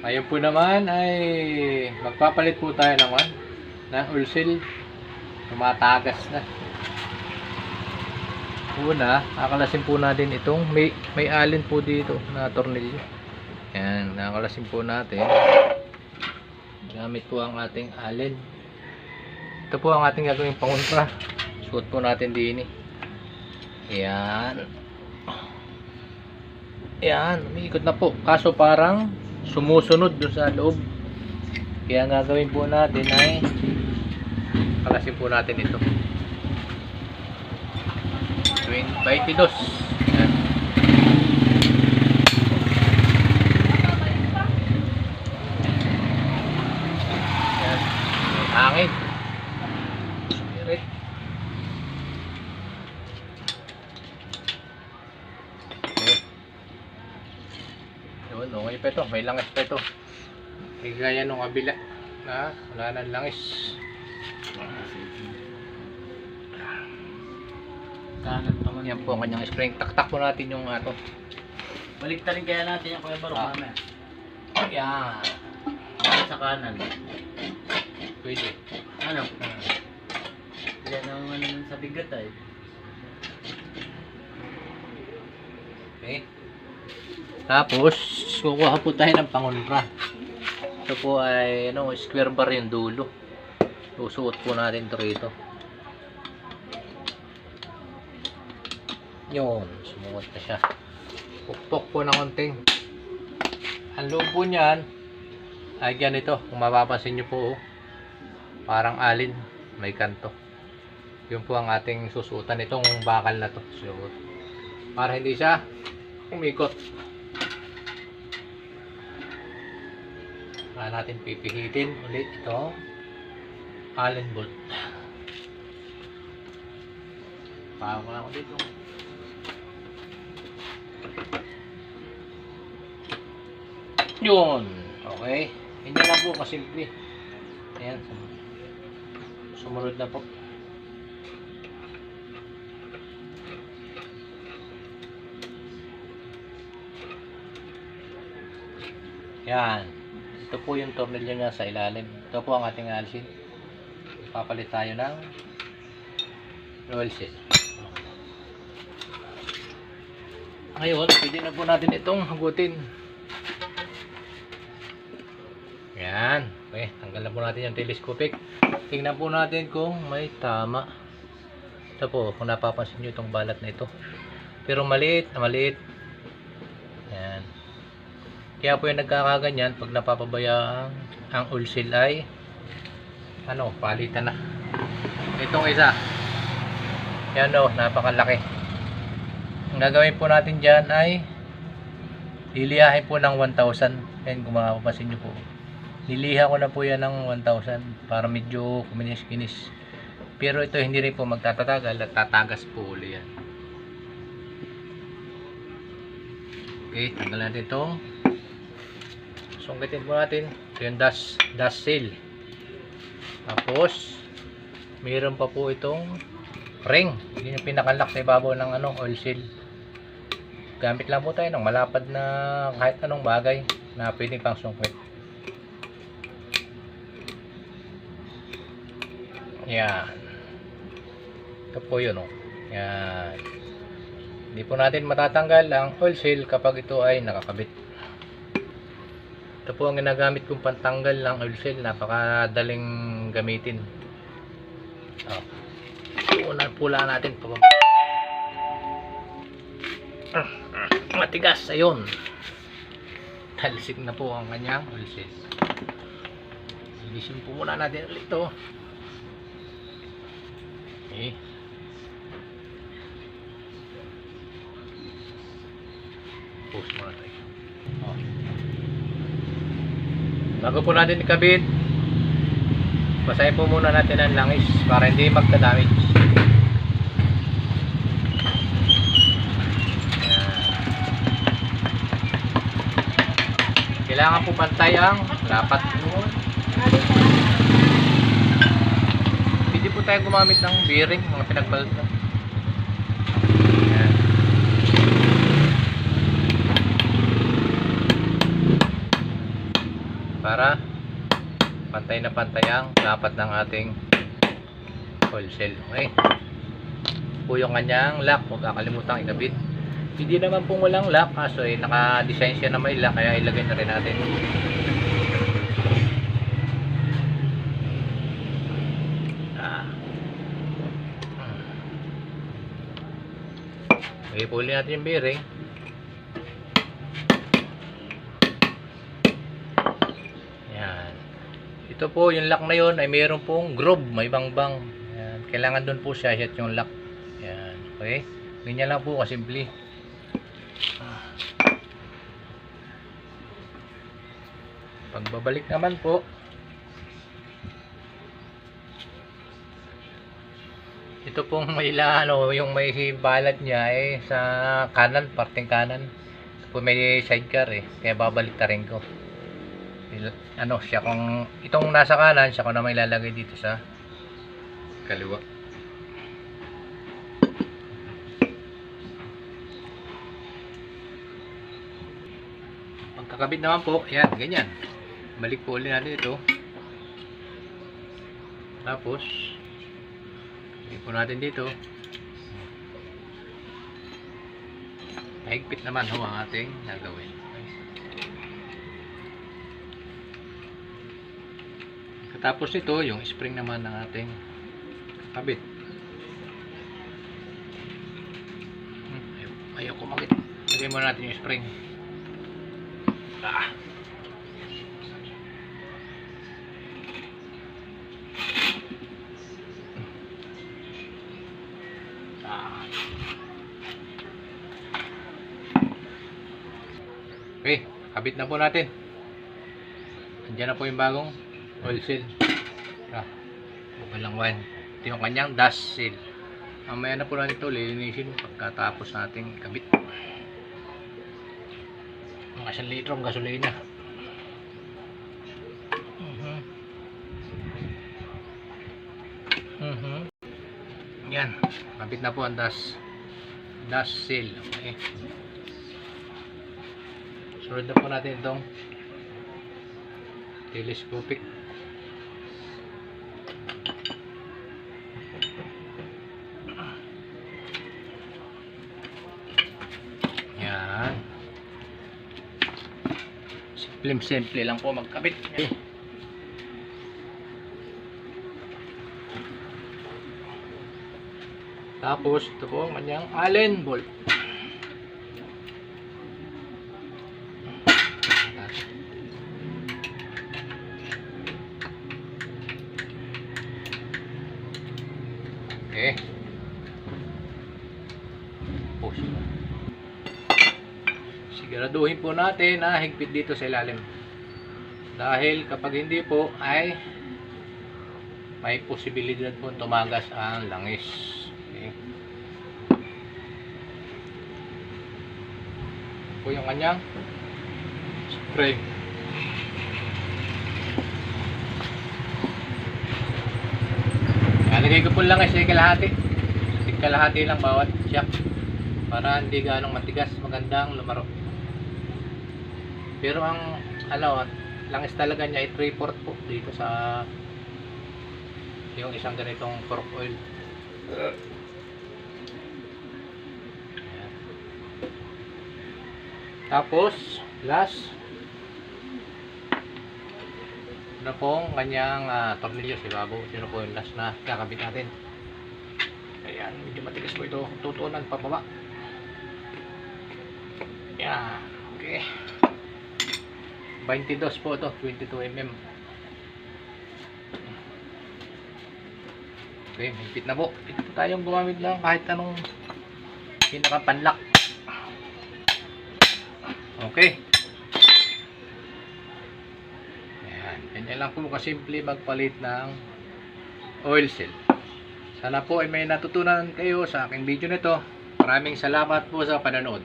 Ngayon po naman ay magpapalit po tayo naman ng ulsil. Tumatagas na. Una, akalasin po natin itong may, may alin po dito na tornilyo. Yan, nakakalasin po natin. Gamit po ang ating alin. Ito po ang ating gagawing pangontra. Suot po natin din eh. Yan. Yan, umiikot na po. Kaso parang sumusunod doon sa loob. Kaya ang gagawin po natin ay kalasin po natin ito. 20 22. Yan. Yan. May hangin. Spirit. Okay. Yun, okay pa ito. May langis pa ito. Hindi gaya nung kabila. Na, wala nang langis. Kanan naman. Yan po ang kanyang spring. Taktak po natin yung ato. Balik rin kaya natin yung Kuya Barok Ah. mamaya. Yan. Sa kanan. Pwede. Ano? Ah. Yan ang ano sa bigat ay. Okay. Tapos, kukuha po tayo ng pangunra. Ito po ay ano, square bar yung dulo. Susuot po natin ito rito. Yun, sumuot na siya. Pukpok po ng konting. Ang loob niyan ay ganito. Kung mapapansin nyo po, oh, parang alin. May kanto. Yun po ang ating susuotan. Itong bakal na to. Suot. Para hindi siya umikot. Saka natin pipihitin ulit ito. Allen bolt. Pahaw ko lang ako dito. Yun. Okay. Hindi lang po kasimple. Ayan. Sumunod na po. Yan. Ito po yung tornilyo niya sa ilalim. Ito po ang ating alisin. Papalit tayo ng roll set. Ngayon, pwede na po natin itong hagutin. Yan. Okay, tanggal na po natin yung telescopic. Tingnan po natin kung may tama. Ito po, kung napapansin nyo itong balat na ito. Pero maliit na maliit. Kaya po yung nagkakaganyan pag napapabaya ang, ulsil ay ano, palitan na. Itong isa. Yan o, napakalaki. Ang gagawin po natin dyan ay lilihahin po ng 1,000. Yan kung mapapansin nyo po. Niliha ko na po yan ng 1,000 para medyo kuminis-kinis. Pero ito hindi rin po magtatatagal at tatagas po uli yan. Okay, tanggal natin ito. Sungkitin po natin. Ito yung dust, dust seal. Tapos, mayroon pa po itong ring. Yun yung pinakalak sa ibabaw ng ano, oil seal. Gamit lang po tayo ng malapad na kahit anong bagay na pwedeng pang sungkit. Yan. Ito po yun, oh. Yan. Hindi po natin matatanggal ang oil seal kapag ito ay nakakabit. Ito po ang ginagamit kong pantanggal ng oil seal. Napakadaling gamitin. Oh. Una pula natin pa Matigas, ayun. Talsik na po ang kanyang oil seal. Ilisin po muna natin ulit ito. Okay. Post muna tayo. Okay. Bago po natin ikabit, basahin po muna natin ang langis para hindi magka-damage. Ayan. Kailangan po pantay ang lapat. Pwede po tayo gumamit ng bearing, mga pinagbalot. Ayan. Para pantay na pantay ang dapat ng ating oil. Okay. Po yung kanyang lock, huwag kakalimutan ikabit. Hindi naman pong walang lock, kaso eh, naka-design siya na may lock, kaya ilagay na rin natin. Ah. Okay, puli natin yung bearing. Ito po, yung lock na yun ay mayroon pong groove, may bangbang. Yan. Kailangan doon po siya hit yung lock. Yan. Okay? Ganyan lang po kasimple. Pagbabalik naman po, ito pong may ano, yung may balat niya eh sa kanan, parting kanan. Ito po may sidecar eh, kaya babalik ta rin ko. Ano, siya kung itong nasa kanan, siya ko na may lalagay dito sa kaliwa. Pagkakabit naman po, yan, ganyan. Balik po ulit natin ito. Tapos, Lagyan po natin dito. Mahigpit naman ho ang ating gagawin. Katapos nito, yung spring naman ng ating kabit. Hmm, ayaw, ayaw. Lagyan muna natin yung spring. Ah. Ah. Okay, kabit na po natin. Andiyan na po yung bagong oil seal. Ah, lang one. Ito yung kanyang dust seal. Mamaya na po natin ito lilinisin pagkatapos nating kabit. Mga isang litro ang gasolina. Mhm. Mhm. Yan. Kabit na po ang dust dust seal. Okay. Sunod na po natin itong telescopic. Yan. Simple-simple lang po magkabit. Okay. Tapos, ito po ang kanyang allen bolt. Okay. Push. Siguraduhin po natin na higpit dito sa ilalim. Dahil kapag hindi po ay may posibilidad po tumagas ang langis. Okay. Po yung kanyang spray. Nalagay ko po lang ay kalahati. Kalahati lang bawat shock. Para hindi ganong matigas, magandang lumaro. Pero ang ano, langis talaga niya ay 3/4 po dito sa yung isang ganitong fork oil. Ayan. Tapos, last ano pong kanyang uh, tornilyo si Babo. Yun po yung last na kakabit natin. Ayan, medyo matigas po ito. Tutunan pababa. Yan. Okay. 22 po ito. 22 mm. Okay, higpit na po. Ito po tayong gumamit lang kahit anong pinakapanlak. Okay. Ayan. Ganyan lang po kasimple magpalit ng oil seal. Sana po ay may natutunan kayo sa aking video nito. Maraming salamat po sa panonood.